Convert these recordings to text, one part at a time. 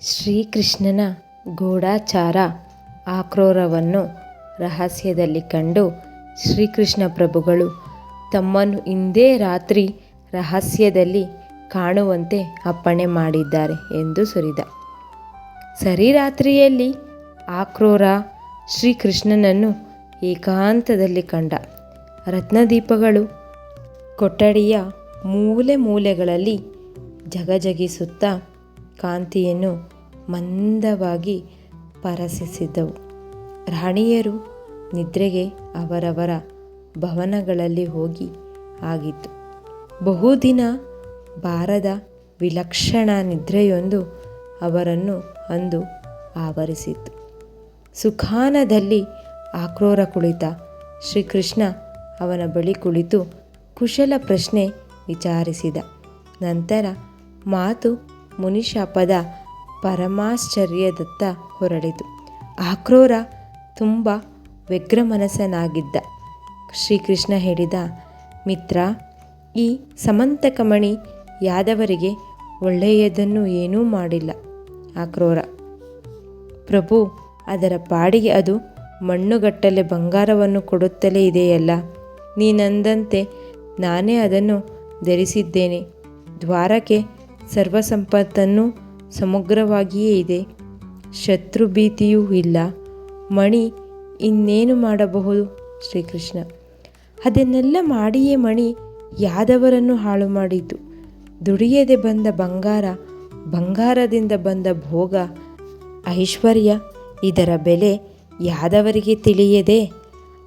ಶ್ರೀಕೃಷ್ಣನ ಗೂಢಚಾರ ಆಕ್ರೋರವನ್ನು ರಹಸ್ಯದಲ್ಲಿ ಕಂಡು ಶ್ರೀಕೃಷ್ಣ ಪ್ರಭುಗಳು ತಮ್ಮನ್ನು ಇಂದೇ ರಾತ್ರಿ ರಹಸ್ಯದಲ್ಲಿ ಕಾಣುವಂತೆ ಅಪ್ಪಣೆ ಮಾಡಿದ್ದಾರೆ ಎಂದು ಸುರಿದ. ಸರಿ ರಾತ್ರಿಯಲ್ಲಿ ಆಕ್ರೋರ ಶ್ರೀಕೃಷ್ಣನನ್ನು ಏಕಾಂತದಲ್ಲಿ ಕಂಡ. ರತ್ನದೀಪಗಳು ಕೊಠಡಿಯ ಮೂಲೆ ಮೂಲೆಗಳಲ್ಲಿ ಜಗಜಗಿಸುತ್ತಾ ಕಾಂತಿಯನ್ನು ಮಂದವಾಗಿ ಪರಸಿಸಿದವು. ರಾಣಿಯರು ನಿದ್ರೆಗೆ ಅವರವರ ಭವನಗಳಲ್ಲಿ ಹೋಗಿ ಆಗಿತ್ತು. ಬಹುದಿನ ಬಾರದ ವಿಲಕ್ಷಣ ನಿದ್ರೆಯೊಂದು ಅವರನ್ನು ಅಂದು ಆವರಿಸಿತು ಸುಖಾನದಲ್ಲಿ ಆಕ್ರೋರ ಕುಳಿತ ಶ್ರೀಕೃಷ್ಣ ಅವನ ಬಳಿ ಕುಳಿತು ಕುಶಲ ಪ್ರಶ್ನೆ ವಿಚಾರಿಸಿದ. ನಂತರ ಮಾತು ಮುನಿಶಾಪದ ಪರಮಾಶ್ಚರ್ಯದತ್ತ ಹೊರಳಿತು. ಆಕ್ರೋರ ತುಂಬ ವ್ಯಗ್ರಮನಸ್ಸನಾಗಿದ್ದ ಶ್ರೀಕೃಷ್ಣ ಹೇಳಿದ, ಮಿತ್ರ, ಈ ಸಮಂತಕಮಣಿ ಯಾದವರಿಗೆ ಒಳ್ಳೆಯದನ್ನು ಏನೂ ಮಾಡಿಲ್ಲ ಆಕ್ರೋರ ಪ್ರಭು, ಅದರ ಪಾಡಿಗೆ ಅದು ಮಣ್ಣುಗಟ್ಟಲೆ ಬಂಗಾರವನ್ನು ಕೊಡುತ್ತಲೇ ಇದೆಯಲ್ಲ? ನೀನಂದಂತೆ ನಾನೇ ಅದನ್ನು ಧರಿಸಿದ್ದೇನೆ. ದ್ವಾರಕ್ಕೆ ಸರ್ವಸಂಪತ್ತನ್ನು ಸಮಗ್ರವಾಗಿಯೇ ಇದೆ. ಶತ್ರು ಭೀತಿಯೂ ಇಲ್ಲ. ಮಣಿ ಇನ್ನೇನು ಮಾಡಬಹುದು? ಶ್ರೀಕೃಷ್ಣ. ಅದನ್ನೆಲ್ಲ ಮಾಡಿಯೇ ಮಣಿ ಯಾದವರನ್ನು ಹಾಳು ಮಾಡಿದ್ದು? ದುಡಿಯದೆ ಬಂದ ಬಂಗಾರ, ಬಂಗಾರದಿಂದ ಬಂದ ಭೋಗ, ಐಶ್ವರ್ಯ, ಇದರ ಬೆಲೆ ಯಾದವರಿಗೆ ತಿಳಿಯದೆ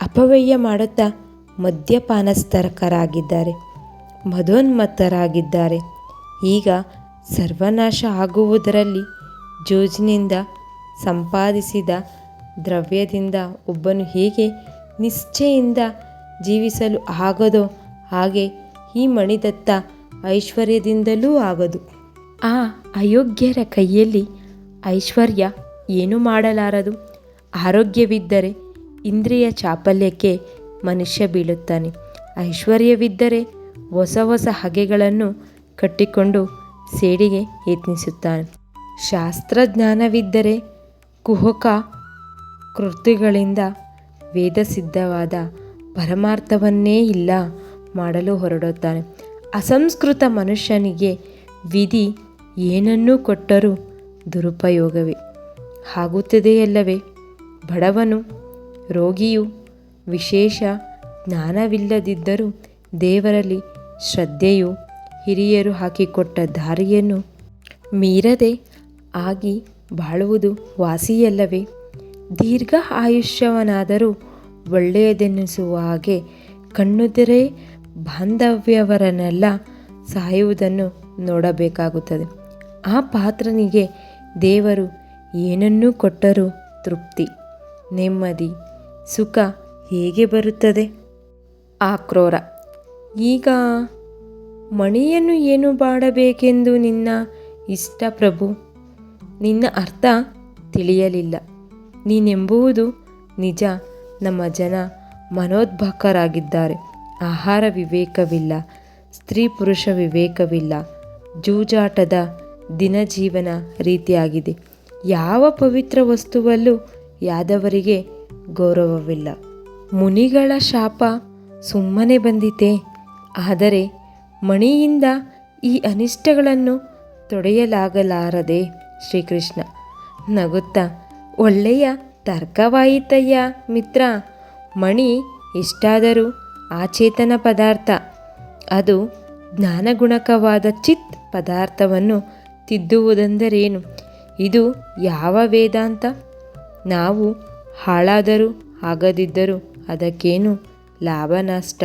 ಅಪವ್ಯಯ ಮಾಡುತ್ತಾ ಮದ್ಯಪಾನಸ್ತರಕರಾಗಿದ್ದಾರೆ ಮದೋನ್ಮತ್ತರಾಗಿದ್ದಾರೆ. ಈಗ ಸರ್ವನಾಶ ಆಗುವುದರಲ್ಲಿ ಜೋಜಿನಿಂದ ಸಂಪಾದಿಸಿದ ದ್ರವ್ಯದಿಂದ ಒಬ್ಬನು ಹೇಗೆ ನಿಶ್ಚಯಿಂದ ಜೀವಿಸಲು ಆಗದೋ ಹಾಗೆ ಈ ಮಣಿದತ್ತ ಐಶ್ವರ್ಯದಿಂದಲೂ ಆಗದು. ಆ ಅಯೋಗ್ಯರ ಕೈಯಲ್ಲಿ ಐಶ್ವರ್ಯ ಏನು ಮಾಡಲಾರದು. ಆರೋಗ್ಯವಿದ್ದರೆ ಇಂದ್ರಿಯ ಚಾಪಲ್ಯಕ್ಕೆ ಮನುಷ್ಯ ಬೀಳುತ್ತಾನೆ. ಐಶ್ವರ್ಯವಿದ್ದರೆ ಹೊಸ ಹೊಸ ಹಗೆಗಳನ್ನು ಕಟ್ಟಿಕೊಂಡು ಸೇಡಿಗೆ ಯತ್ನಿಸುತ್ತಾನೆ. ಶಾಸ್ತ್ರಜ್ಞಾನವಿದ್ದರೆ ಕುಹಕ ಕೃತಿಗಳಿಂದ ವೇದಸಿದ್ಧವಾದ ಪರಮಾರ್ಥವನ್ನೇ ಇಲ್ಲ ಮಾಡಲು ಹೊರಡುತ್ತಾನೆ. ಅಸಂಸ್ಕೃತ ಮನುಷ್ಯನಿಗೆ ವಿಧಿ ಏನನ್ನೂ ಕೊಟ್ಟರೂ ದುರುಪಯೋಗವೇ. ಆಗುತ್ತದೆಯಲ್ಲವೇ ಬಡವನು, ರೋಗಿಯು ವಿಶೇಷ ಜ್ಞಾನವಿಲ್ಲದಿದ್ದರೂ ದೇವರಲ್ಲಿ ಶ್ರದ್ಧೆಯು ಹಿರಿಯರು ಹಾಕಿಕೊಟ್ಟ ದಾರಿಯನ್ನು ಮೀರದೆ ಆಗಿ ಬಾಳುವುದು ವಾಸಿಯಲ್ಲವೇ? ದೀರ್ಘ ಆಯುಷ್ಯವನಾದರೂ ಒಳ್ಳೆಯದೆನಿಸುವ ಹಾಗೆ ಕಣ್ಣುದರೆ ಬಾಂಧವ್ಯವರನ್ನೆಲ್ಲ ಸಾಯುವುದನ್ನು ನೋಡಬೇಕಾಗುತ್ತದೆ. ಆ ಪಾತ್ರನಿಗೆ ದೇವರು ಏನನ್ನೂ ಕೊಟ್ಟರೂ ತೃಪ್ತಿ, ನೆಮ್ಮದಿ, ಸುಖ ಹೇಗೆ ಬರುತ್ತದೆ? ಆಕ್ರೋರ ಈಗ ಮಣಿಯನ್ನು ಏನು ಮಾಡಬೇಕೆಂದು ನಿನ್ನ ಇಷ್ಟ ಪ್ರಭು? ನಿನ್ನ ಅರ್ಥ ತಿಳಿಯಲಿಲ್ಲ. ನೀನೆಂಬುವುದು ನಿಜ. ನಮ್ಮ ಜನ ಮನೋದ್ಭಕರಾಗಿದ್ದಾರೆ ಆಹಾರ ವಿವೇಕವಿಲ್ಲ. ಸ್ತ್ರೀ ಪುರುಷ ವಿವೇಕವಿಲ್ಲ. ಜೂಜಾಟದ ದಿನಜೀವನ ರೀತಿಯಾಗಿದೆ. ಯಾವ ಪವಿತ್ರ ವಸ್ತುವಲ್ಲೂ ಯಾದವರಿಗೆ ಗೌರವವಿಲ್ಲ. ಮುನಿಗಳ ಶಾಪ ಸುಮ್ಮನೆ ಬಂದಿತೆ. ಆದರೆ ಮಣಿಯಿಂದ ಈ ಅನಿಷ್ಟಗಳನ್ನು ತೊಡೆಯಲಾಗಲಾರದೆ ಶ್ರೀಕೃಷ್ಣ. ನಗುತ್ತಾ, ಒಳ್ಳೆಯ ತರ್ಕವಾಯಿತಯ್ಯ ಮಿತ್ರ, ಮಣಿ ಎಷ್ಟಾದರೂ ಆಚೇತನ ಪದಾರ್ಥ. ಅದು ಜ್ಞಾನಗುಣಕವಾದ ಚಿತ್ ಪದಾರ್ಥವನ್ನು ತಿದ್ದುವುದೆಂದರೇನು? ಇದು ಯಾವ ವೇದಾಂತ? ನಾವು ಹಾಳಾದರೂ ಆಗದಿದ್ದರೂ ಅದಕ್ಕೇನು ಲಾಭ ನಷ್ಟ?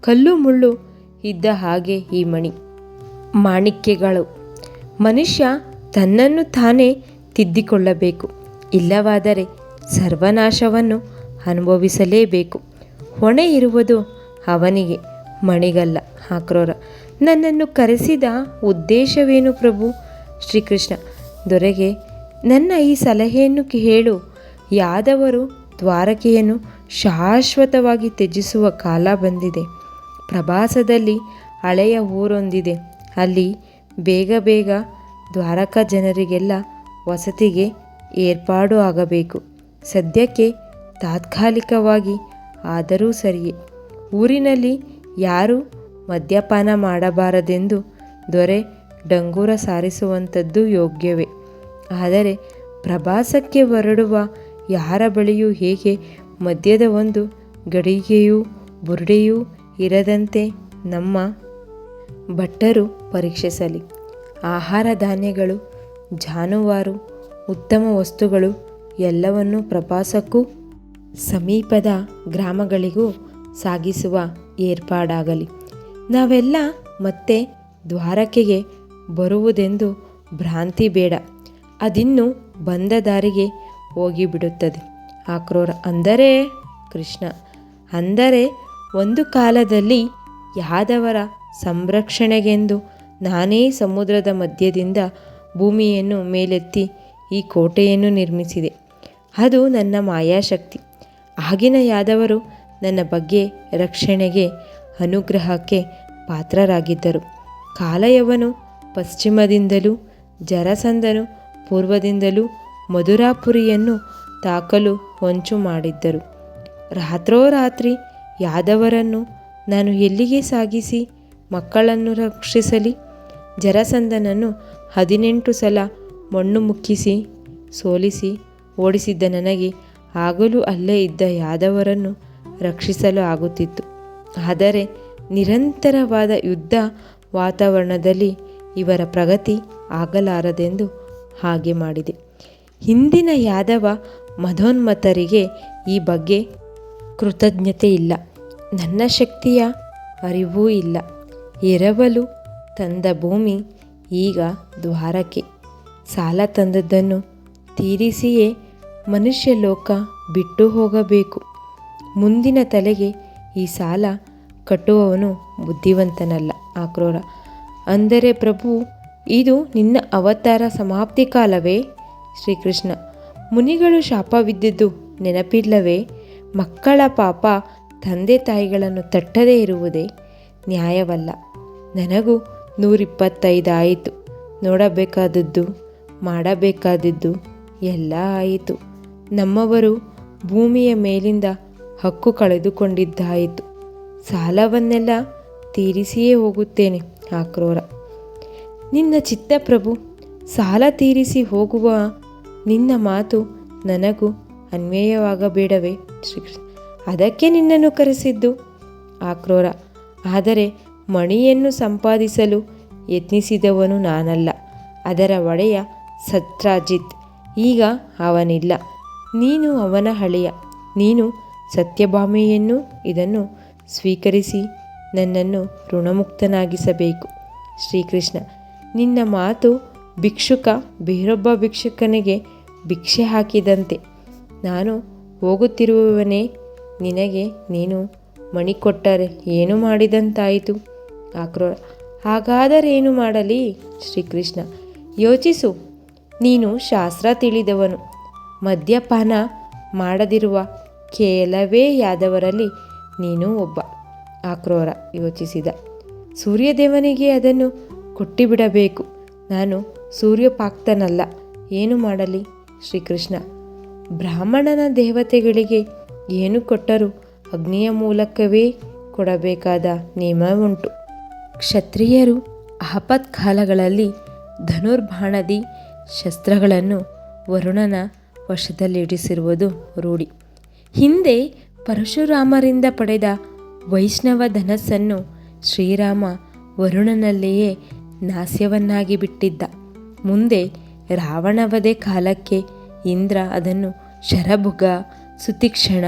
ಕಲ್ಲು ಮುಳ್ಳು ಇದ್ದ ಹಾಗೆ ಈ ಮಣಿ. ಮಾಣಿಕ್ಯಗಳು. ಮನುಷ್ಯ ತನ್ನನ್ನು ತಾನೇ ತಿದ್ದಿಕೊಳ್ಳಬೇಕು. ಇಲ್ಲವಾದರೆ ಸರ್ವನಾಶವನ್ನು ಅನುಭವಿಸಲೇಬೇಕು. ಹೊಣೆ ಇರುವುದು ಅವನಿಗೆ, ಮಣಿಗಲ್ಲ. ಆಕ್ರೋರ ನನ್ನನ್ನು ಕರೆಸಿದ ಉದ್ದೇಶವೇನು ಪ್ರಭು? ಶ್ರೀಕೃಷ್ಣ. ದೊರೆಗೆ, ನನ್ನ ಈ ಸಲಹೆಯನ್ನು ಹೇಳು ಯಾದವರು ದ್ವಾರಕೆಯನ್ನು ಶಾಶ್ವತವಾಗಿ ತ್ಯಜಿಸುವ ಕಾಲ ಬಂದಿದೆ. ಪ್ರವಾಸದಲ್ಲಿ ಹಳೆಯ ಊರೊಂದಿದೆ. ಅಲ್ಲಿ ಬೇಗ ಬೇಗ ದ್ವಾರಕಾ ಜನರಿಗೆಲ್ಲ ವಸತಿಗೆ ಏರ್ಪಾಡು ಆಗಬೇಕು. ಸದ್ಯಕ್ಕೆ ತಾತ್ಕಾಲಿಕವಾಗಿ ಆದರೂ ಸರಿಯೇ. ಊರಿನಲ್ಲಿ ಯಾರೂ ಮದ್ಯಪಾನ ಮಾಡಬಾರದೆಂದು ದೊರೆ ಡಂಗೂರ ಸಾರಿಸುವಂಥದ್ದು ಯೋಗ್ಯವೇ. ಆದರೆ ಪ್ರವಾಸಕ್ಕೆ ಹೊರಡುವ ಯಾರ ಬಳಿಯೂ ಹೇಗೆ ಮದ್ಯದ ಒಂದು ಗಡಿಗೆಯೂ ಬುರುಡೆಯೂ ಇರದಂತೆ ನಮ್ಮ ಭಟ್ಟರು ಪರೀಕ್ಷಿಸಲಿ. ಆಹಾರ ಧಾನ್ಯಗಳು, ಜಾನುವಾರು, ಉತ್ತಮ ವಸ್ತುಗಳು ಎಲ್ಲವನ್ನೂ ಪ್ರವಾಸಕ್ಕೂ ಸಮೀಪದ ಗ್ರಾಮಗಳಿಗೂ ಸಾಗಿಸುವ ಏರ್ಪಾಡಾಗಲಿ. ನಾವೆಲ್ಲ ಮತ್ತೆ ದ್ವಾರಕೆಗೆ ಬರುವುದೆಂದು ಭ್ರಾಂತಿ ಬೇಡ. ಅದಿನ್ನು ಬಂದ ದಾರಿಗೆ ಹೋಗಿಬಿಡುತ್ತದೆ. ಆಕ್ರೋರ ಅಂದರೆ ಕೃಷ್ಣ. ಅಂದರೆ ಒಂದು ಕಾಲದಲ್ಲಿ ಯಾದವರ ಸಂರಕ್ಷಣೆಗೆಂದು ನಾನೇ ಸಮುದ್ರದ ಮಧ್ಯದಿಂದ ಭೂಮಿಯನ್ನು ಮೇಲೆತ್ತಿ ಈ ಕೋಟೆಯನ್ನು ನಿರ್ಮಿಸಿದೆ. ಅದು ನನ್ನ ಮಾಯಾಶಕ್ತಿ. ಆಗಿನ ಯಾದವರು ನನ್ನ ಬಗ್ಗೆ ರಕ್ಷಣೆಗೆ, ಅನುಗ್ರಹಕ್ಕೆ ಪಾತ್ರರಾಗಿದ್ದರು. ಕಾಲಯವನು ಪಶ್ಚಿಮದಿಂದಲೂ ಜರಸಂದನು ಪೂರ್ವದಿಂದಲೂ ಮಧುರಾಪುರಿಯನ್ನು ತಾಕಲು ಹೊಂಚು ಮಾಡಿದ್ದರು. ರಾತ್ರೋರಾತ್ರಿ ಯಾದವರನ್ನು ನಾನು ಎಲ್ಲಿಗೆ ಸಾಗಿಸಿ ಮಕ್ಕಳನ್ನು ರಕ್ಷಿಸಲಿ? ಜರಸಂದನನ್ನು ಹದಿನೆಂಟು ಸಲ ಮಣ್ಣು ಮುಕ್ಕಿಸಿ, ಸೋಲಿಸಿ, ಓಡಿಸಿದ್ದ ನನಗೆ ಆಗಲೂ ಅಲ್ಲೇ ಇದ್ದ ಯಾದವರನ್ನು ರಕ್ಷಿಸಲು ಆಗುತ್ತಿತ್ತು. ಆದರೆ ನಿರಂತರವಾದ ಯುದ್ಧ ವಾತಾವರಣದಲ್ಲಿ ಇವರ ಪ್ರಗತಿ ಆಗಲಾರದೆಂದು ಹಾಗೆ ಮಾಡಿದೆ. ಹಿಂದಿನ ಯಾದವ ಮಧೋನ್ಮತರಿಗೆ ಈ ಬಗ್ಗೆ ಕೃತಜ್ಞತೆ ಇಲ್ಲ. ನನ್ನ ಶಕ್ತಿಯ ಅರಿವೂ ಇಲ್ಲ. ಎರವಲು ತಂದ ಭೂಮಿ ಈಗ ದ್ವಾರಕ್ಕೆ. ಸಾಲ ತಂದದ್ದನ್ನು ತೀರಿಸಿಯೇ ಮನುಷ್ಯ ಲೋಕ ಬಿಟ್ಟು ಹೋಗಬೇಕು. ಮುಂದಿನ ತಲೆಗೆ ಈ ಸಾಲ ಕಟ್ಟುವವನು ಬುದ್ಧಿವಂತನಲ್ಲ ಆಕ್ರೋರ. ಅಂದರೆ ಪ್ರಭು, ಇದು ನಿನ್ನ ಅವತಾರ ಸಮಾಪ್ತಿ ಕಾಲವೇ? ಶ್ರೀಕೃಷ್ಣ, ಮುನಿಗಳು ಶಾಪವಿದ್ದದ್ದು ನೆನಪಿಲ್ಲವೇ? ಮಕ್ಕಳ ಪಾಪ ತಂದೆ ತಾಯಿಗಳನ್ನು ತಟ್ಟದೇ ಇರುವುದೇ ನ್ಯಾಯವಲ್ಲ. ನನಗೂ ನೂರಿಪ್ಪತ್ತೈದು ಆಯಿತು. ನೋಡಬೇಕಾದದ್ದು, ಮಾಡಬೇಕಾದದ್ದು ಎಲ್ಲ ಆಯಿತು. ನಮ್ಮವರು ಭೂಮಿಯ ಮೇಲಿಂದ ಹಕ್ಕು ಕಳೆದುಕೊಂಡಿದ್ದಾಯಿತು. ಸಾಲವನ್ನೆಲ್ಲ ತೀರಿಸಿಯೇ ಹೋಗುತ್ತೇನೆ ಆಕ್ರೋರ ನಿನ್ನ ಚಿತ್ತಪ್ರಭು, ಸಾಲ ತೀರಿಸಿ ಹೋಗುವ ನಿನ್ನ ಮಾತು ನನಗೂ ಅನ್ವಯವಾಗಬೇಡವೇ? ಶ್ರೀಕೃಷ್ಣ. ಅದಕ್ಕೆ ನಿನ್ನನ್ನು ಕರೆಸಿದ್ದು? ಆಕ್ರೋರ. ಆದರೆ ಮಣಿಯನ್ನು ಸಂಪಾದಿಸಲು ಯತ್ನಿಸಿದವನು ನಾನಲ್ಲ. ಅದರ ಒಡೆಯ ಸತ್ರಾಜಿತ್. ಈಗ ಅವನಿಲ್ಲ. ನೀನು ಅವನ ಹಳೆಯ. ನೀನು ಸತ್ಯಭಾಮೆಯನ್ನು ಇದನ್ನು ಸ್ವೀಕರಿಸಿ ನನ್ನನ್ನು ಋಣಮುಕ್ತನಾಗಿಸಬೇಕು. ಶ್ರೀಕೃಷ್ಣ. ನಿನ್ನ ಮಾತು ಭಿಕ್ಷುಕ, ಬೇರೊಬ್ಬ ಭಿಕ್ಷುಕನಿಗೆ ಭಿಕ್ಷೆ ಹಾಕಿದಂತೆ. ನಾನು ಹೋಗುತ್ತಿರುವವನೇ, ನಿನಗೆ ನೀನು ಮಣಿ ಕೊಟ್ಟರೆ ಏನು ಮಾಡಿದಂತಾಯಿತು? ಆಕ್ರೋ ಹಾಗಾದರೇನು ಮಾಡಲಿ? ಶ್ರೀಕೃಷ್ಣ, ಯೋಚಿಸು. ನೀನು ಶಾಸ್ತ್ರ ತಿಳಿದವನು. ಮದ್ಯಪಾನ ಮಾಡದಿರುವ ಕೆಲವೇ ಯಾದವರಲ್ಲಿ ನೀನು ಒಬ್ಬ. ಆಕ್ರೋರ ಯೋಚಿಸಿದ. ಸೂರ್ಯದೇವನಿಗೆ ಅದನ್ನು ಕೊಟ್ಟಿಬಿಡಬೇಕು. ನಾನು ಸೂರ್ಯಪಾಕ್ತನಲ್ಲ. ಏನು ಮಾಡಲಿ? ಶ್ರೀಕೃಷ್ಣ ಬ್ರಾಹ್ಮಣನ ದೇವತೆಗಳಿಗೆ ಏನು ಕೊಟ್ಟರೂ? ಅಗ್ನಿಯ ಮೂಲಕವೇ ಕೊಡಬೇಕಾದ ನಿಯಮ ಉಂಟು. ಕ್ಷತ್ರಿಯರು ಆಪತ್ಕಾಲಗಳಲ್ಲಿ ಧನುರ್ಬಾಣದಿ ಶಸ್ತ್ರಗಳನ್ನು ವರುಣನ ವಶದಲ್ಲಿಡಿಸಿರುವುದು ರೂಢಿ. ಹಿಂದೆ ಪರಶುರಾಮರಿಂದ ಪಡೆದ ವೈಷ್ಣವ ಧನಸ್ಸನ್ನು ಶ್ರೀರಾಮ ವರುಣನಲ್ಲಿಯೇ ನಾಸ್ಯವನ್ನಾಗಿ ಬಿಟ್ಟಿದ್ದ. ಮುಂದೆ ರಾವಣವದೇ ಕಾಲಕ್ಕೆ ಇಂದ್ರ ಅದನ್ನು ಶರಭುಗ, ಸುತಿಕ್ಷಣ,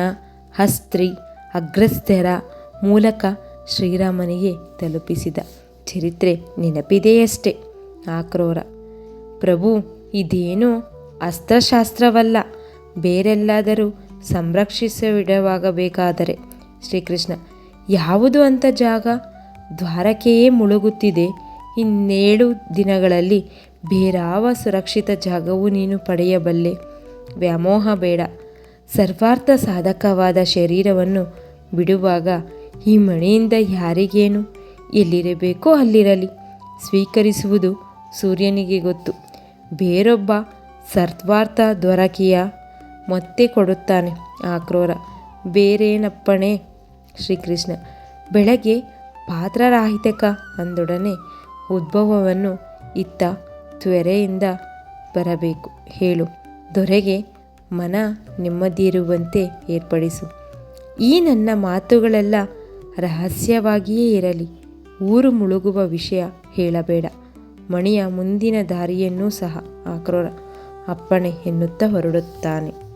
ಹಸ್ತ್ರಿ, ಅಗ್ರಸ್ಥರ ಮೂಲಕ ಶ್ರೀರಾಮನಿಗೆ ತಲುಪಿಸಿದ. ಚರಿತ್ರೆ ನೆನಪಿದೆಯಷ್ಟೆ. ಆಕ್ರೋರ ಪ್ರಭು ಇದೇನೋ ಅಸ್ತ್ರಶಾಸ್ತ್ರವಲ್ಲ. ಬೇರೆಲ್ಲಾದರೂ ಸಂರಕ್ಷಿಸಿಡವಾಗಬೇಕಾದರೆ. ಶ್ರೀಕೃಷ್ಣ, ಯಾವುದು ಅಂತ ಜಾಗ ದ್ವಾರಕೆಯೇ ಮುಳುಗುತ್ತಿದೆ. ಇನ್ನೇಳು ದಿನಗಳಲ್ಲಿ ಬೇರಾವ ಸುರಕ್ಷಿತ ಜಾಗವೂ ನೀನು ಪಡೆಯಬಲ್ಲೆ. ವ್ಯಾಮೋಹ ಬೇಡ. ಸರ್ವಾರ್ಥ ಸಾಧಕವಾದ ಶರೀರವನ್ನು ಬಿಡುವಾಗ ಈ ಮಣಿಯಿಂದ ಯಾರಿಗೇನು? ಎಲ್ಲಿರಬೇಕೋ ಅಲ್ಲಿರಲಿ. ಸ್ವೀಕರಿಸುವುದು ಸೂರ್ಯನಿಗೆ ಗೊತ್ತು. ಬೇರೊಬ್ಬ ಸರ್ವಾರ್ಥ ದೊರಕಿಯ ಮತ್ತೆ ಕೊಡುತ್ತಾನೆ ಆಕ್ರೋರ ಬೇರೇನಪ್ಪಣೆ? ಶ್ರೀಕೃಷ್ಣ. ಬೆಳಗ್ಗೆ ಪಾತ್ರರಾಹಿತಕ ಅಂದೊಡನೆ ಉದ್ಭವವನ್ನು ಇತ್ತ ತ್ವರೆಯಿಂದ ಬರಬೇಕು. ಹೇಳು, ದೊರೆಗೆ ಮನ ನೆಮ್ಮದಿಯಿರುವಂತೆ ಏರ್ಪಡಿಸು. ಈ ನನ್ನ ಮಾತುಗಳೆಲ್ಲ ರಹಸ್ಯವಾಗಿಯೇ ಇರಲಿ. ಊರು ಮುಳುಗುವ ವಿಷಯ ಹೇಳಬೇಡ. ಮಣಿಯ ಮುಂದಿನ ದಾರಿಯನ್ನೂ ಸಹ ಆಕ್ರೋರ ಅಪ್ಪಣೆ ಎನ್ನುತ್ತಾ ಹೊರಡುತ್ತಾನೆ.